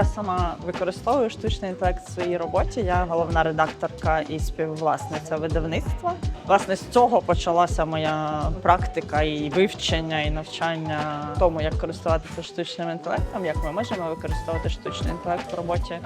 Я сама використовую штучний інтелект в своїй роботі. Я головна редакторка і співвласниця видавництва. Власне, з цього почалася моя практика і вивчення, і навчання тому, як користуватися штучним інтелектом, як ми можемо використовувати штучний інтелект в роботі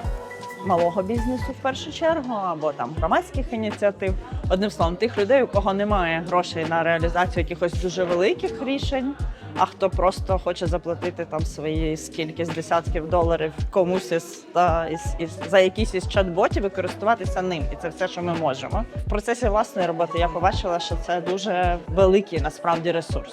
малого бізнесу в першу чергу, або там громадських ініціатив. Одним словом, тих людей, у кого немає грошей на реалізацію якихось дуже великих рішень, а хто просто хоче заплатити там свої скільки з десятків доларів комусь із, та, із, із за якісь із чат-ботів і користуватися ним. І це все, що ми можемо. В процесі власної роботи я побачила, що це дуже великий насправді ресурс.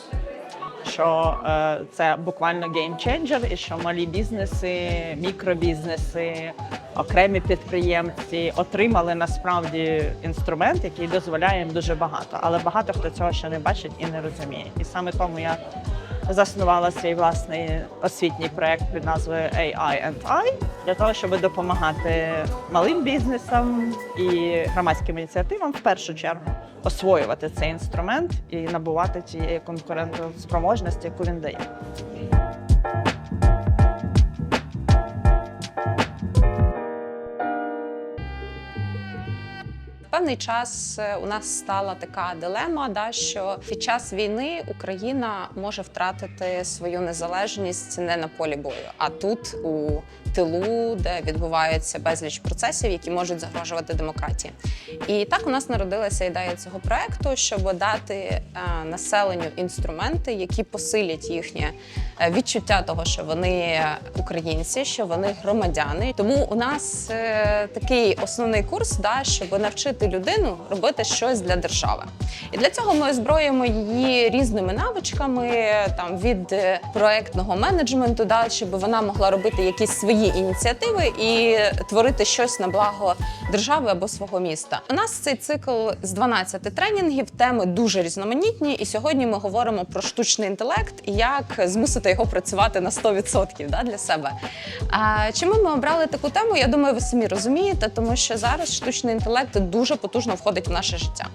Що е, це буквально геймченджер, і що малі бізнеси, мікробізнеси, окремі підприємці отримали насправді інструмент, який дозволяє їм дуже багато. Але багато хто цього ще не бачить і не розуміє. І саме тому я заснувала свій власний освітній проект під назвою AI and I для того, щоб допомагати малим бізнесам і громадським ініціативам в першу чергу освоювати цей інструмент і набувати тієї конкурентоспроможності, яку він дає. Певний час е, у нас стала така дилема, да, що під час війни Україна може втратити свою незалежність не на полі бою, а тут у тилу, де відбуваються безліч процесів, які можуть загрожувати демократії. І так у нас народилася ідея цього проекту, щоб дати е, населенню інструменти, які посилять їхнє відчуття того, що вони українці, що вони громадяни. Тому у нас е, такий основний курс, да, щоб навчити людину робити щось для держави. І для цього ми озброїмо її різними навичками, там від е, проектного менеджменту, да, щоб вона могла робити якісь свої ініціативи і творити щось на благо держави або свого міста. У нас цей цикл з 12 тренінгів, теми дуже різноманітні. І сьогодні ми говоримо про штучний інтелект і як змусити його працювати на 100% да, для себе. А чому ми обрали таку тему? Я думаю, ви самі розумієте, тому що зараз штучний інтелект дуже потужно входить в наше життя.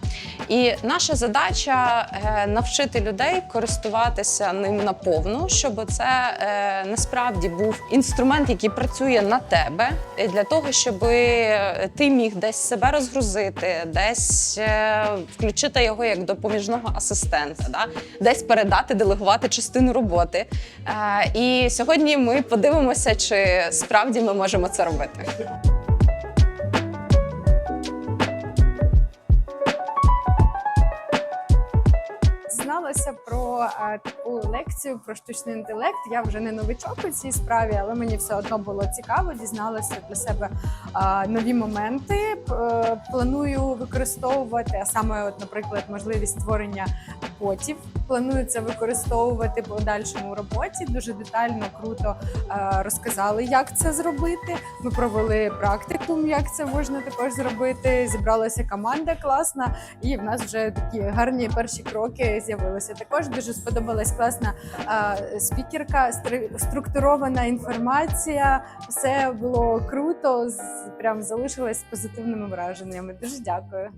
І наша задача е, навчити людей користуватися ним наповну, щоб це е, насправді був інструмент, який працює на тебе, е, для того, щоб ти міг десь себе розгрузити, десь е, включити його як допоміжного асистента, да? десь передати, делегувати частину роботи. Е, і сьогодні ми подивимося, чи справді ми можемо це робити. Дізналася про е, таку лекцію про штучний інтелект. Я вже не новичок у цій справі, але мені все одно було цікаво. Дізналася для себе е, нові моменти. Е, Планую використовувати, а саме, от, наприклад, можливість створення ботів. Планую це використовувати в подальшому роботі. Дуже детально, круто розказали, як це зробити. Ми провели практикум, як це можна також зробити. Зібралася команда класна, і в нас вже такі гарні перші кроки з'явилися. Також дуже сподобалась класна спікерка, структурована інформація. Все було круто. Прям залишилась з позитивними враженнями. Дуже дякую.